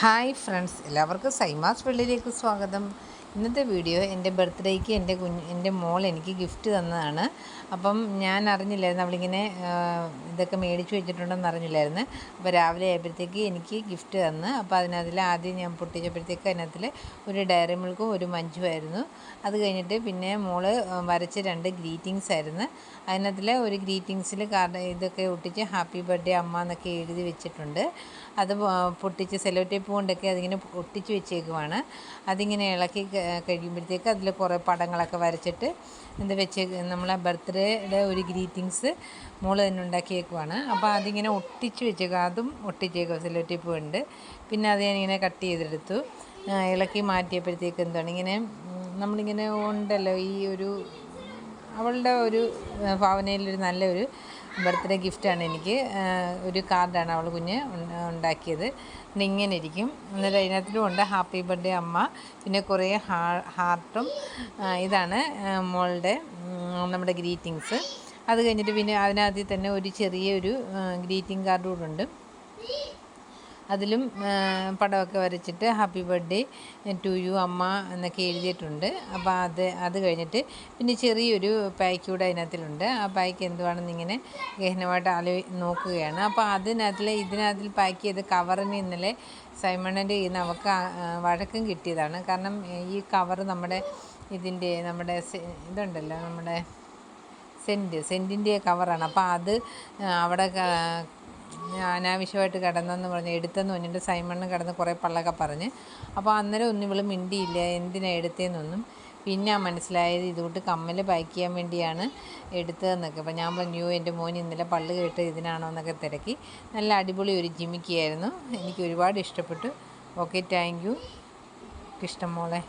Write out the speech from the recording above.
Hi friends എല്ലാവർക്കും സൈമാസ് വെള്ളിയിലേക്ക് സ്വാഗതം. ഇന്നത്തെ വീഡിയോ എന്റെ ബർത്ത്ഡേക്ക് എന്റെ കുഞ്ഞ് എന്റെ മോൾ എനിക്ക് ഗിഫ്റ്റ് തന്നതാണ്. അപ്പം ഞാൻ അറിഞ്ഞില്ലായിരുന്നു. അവളിങ്ങനെ ഇതൊക്കെ മേടിച്ചു വെച്ചിട്ടുണ്ടെന്ന് അറിഞ്ഞില്ലായിരുന്നു. അപ്പോൾ രാവിലെ ആയപ്പോഴത്തേക്ക് എനിക്ക് ഗിഫ്റ്റ് തന്ന്. അപ്പോൾ അതിനകത്തിൽ ആദ്യം ഞാൻ പൊട്ടിച്ചപ്പോഴത്തേക്ക് അതിനകത്തിൽ ഒരു ഡയറി മിൽക്കും ഒരു മഞ്ചുമായിരുന്നു അത് കഴിഞ്ഞിട്ട് പിന്നെ മോൾ വരച്ച രണ്ട് ഗ്രീറ്റിങ്സ് ആയിരുന്നു. അതിനകത്തിൽ ഒരു ഗ്രീറ്റിങ്സിൽ കാർഡ് ഇതൊക്കെ ഒട്ടിച്ച് ഹാപ്പി ബർത്ത്ഡേ അമ്മ എന്നൊക്കെ എഴുതി വെച്ചിട്ടുണ്ട്. അത് പൊട്ടിച്ച് സെലോ ടേപ്പ് കൊണ്ടൊക്കെ അതിങ്ങനെ ഒട്ടിച്ച് വെച്ചേക്കുവാണ്. അതിങ്ങനെ ഇളക്കി കഴിയുമ്പോഴത്തേക്ക് അതിൽ കുറേ പടങ്ങളൊക്കെ വരച്ചിട്ട് എന്ത് വെച്ച് നമ്മളെ ബർത്ത്ഡേയുടെ ഒരു ഗ്രീറ്റിങ്സ് മോൾ തന്നെ ഉണ്ടാക്കിയേക്കുവാണ്. അപ്പോൾ അതിങ്ങനെ ഒട്ടിച്ച് വെച്ചേക്കുക അതും ഒട്ടിച്ചേക്കുക സെലോ ഉണ്ട് പിന്നെ അത് ഞാനിങ്ങനെ കട്ട് ചെയ്തെടുത്തു. ഇളക്കി മാറ്റിയപ്പോഴത്തേക്ക് എന്താണ് ഇങ്ങനെ നമ്മളിങ്ങനെ ഉണ്ടല്ലോ ഈ ഒരു അവളുടെ ഒരു ഭാവനയിലൊരു നല്ലൊരു ബർത്ത്ഡേ ഗിഫ്റ്റാണ് എനിക്ക്. ഒരു കാർഡാണ് അവൾ കുഞ്ഞ് ഉണ്ട- ഉണ്ടാക്കിയത്. ഇങ്ങനെ ഇരിക്കും. എന്നിട്ട് അതിനകത്തിലും ഉണ്ട്. ഹാപ്പി ബർത്ത്ഡേ അമ്മ. പിന്നെ കുറേ ഹാ ഹാർട്ടും ഇതാണ് മോളുടെ നമ്മുടെ ഗ്രീറ്റിങ്സ്. അത് കഴിഞ്ഞിട്ട് പിന്നെ അതിനകത്തിൽ തന്നെ ഒരു ചെറിയൊരു ഗ്രീറ്റിംഗ് കാർഡ് കൂടെ ഉണ്ട്. അതിലും പടമൊക്കെ വരച്ചിട്ട് ഹാപ്പി ബർത്ത്ഡേ ടു യു അമ്മ എന്നൊക്കെ എഴുതിയിട്ടുണ്ട്. അപ്പോൾ അത് അത് കഴിഞ്ഞിട്ട് പിന്നെ ചെറിയൊരു പായ്ക്ക് കൂടെ അതിനകത്തിലുണ്ട്. ആ പായ്ക്ക് എന്തുവാണെന്ന് ഇങ്ങനെ ഗഹനമായിട്ട് ആലോ നോക്കുകയാണ്. അപ്പോൾ അതിനകത്തിൽ ഇതിനകത്തിൽ പാക്ക് ചെയ്ത് കവറിന് ഇന്നലെ സൈമണന്റെ ആ, ആ, വഴക്കം കിട്ടിയതാണ്. കാരണം ഈ കവർ നമ്മുടെ ഇതിന്റെ നമ്മുടെ ഇതുണ്ടല്ലോ നമ്മുടെ സെന്റ് സെന്റിന്റെ കവറാണ്. അപ്പോൾ അത് അവിടെ അനാവശ്യമായിട്ട് കിടന്നെന്ന് പറഞ്ഞ് എടുത്തെന്ന് പറഞ്ഞിട്ട് സൈമണ്ണ് കിടന്ന് കുറേ പള്ളൊക്കെ പറഞ്ഞ്. അപ്പോൾ അന്നേരം ഒന്നും ഇവിടെ മിണ്ടിയില്ല എന്തിനാണ് എടുത്തതെന്നൊന്നും പിന്നെ മനസ്സിലായത് ഇതുകൊണ്ട് കമ്മൽ പാക്ക് ചെയ്യാൻ വേണ്ടിയാണ് എടുത്തതെന്നൊക്കെ. അപ്പോൾ ഞാൻ പറഞ്ഞു എന്റെ മോൻ ഇന്നലെ പള്ളു കേട്ട് ഇതിനാണോ എന്നൊക്കെ തിരക്കി. നല്ല അടിപൊളി ഒരു ജിമിക്കിയായിരുന്നു എനിക്ക് ഒരുപാട് ഇഷ്ടപ്പെട്ടു. Okay thank you. ഇഷ്ടം മോളെ.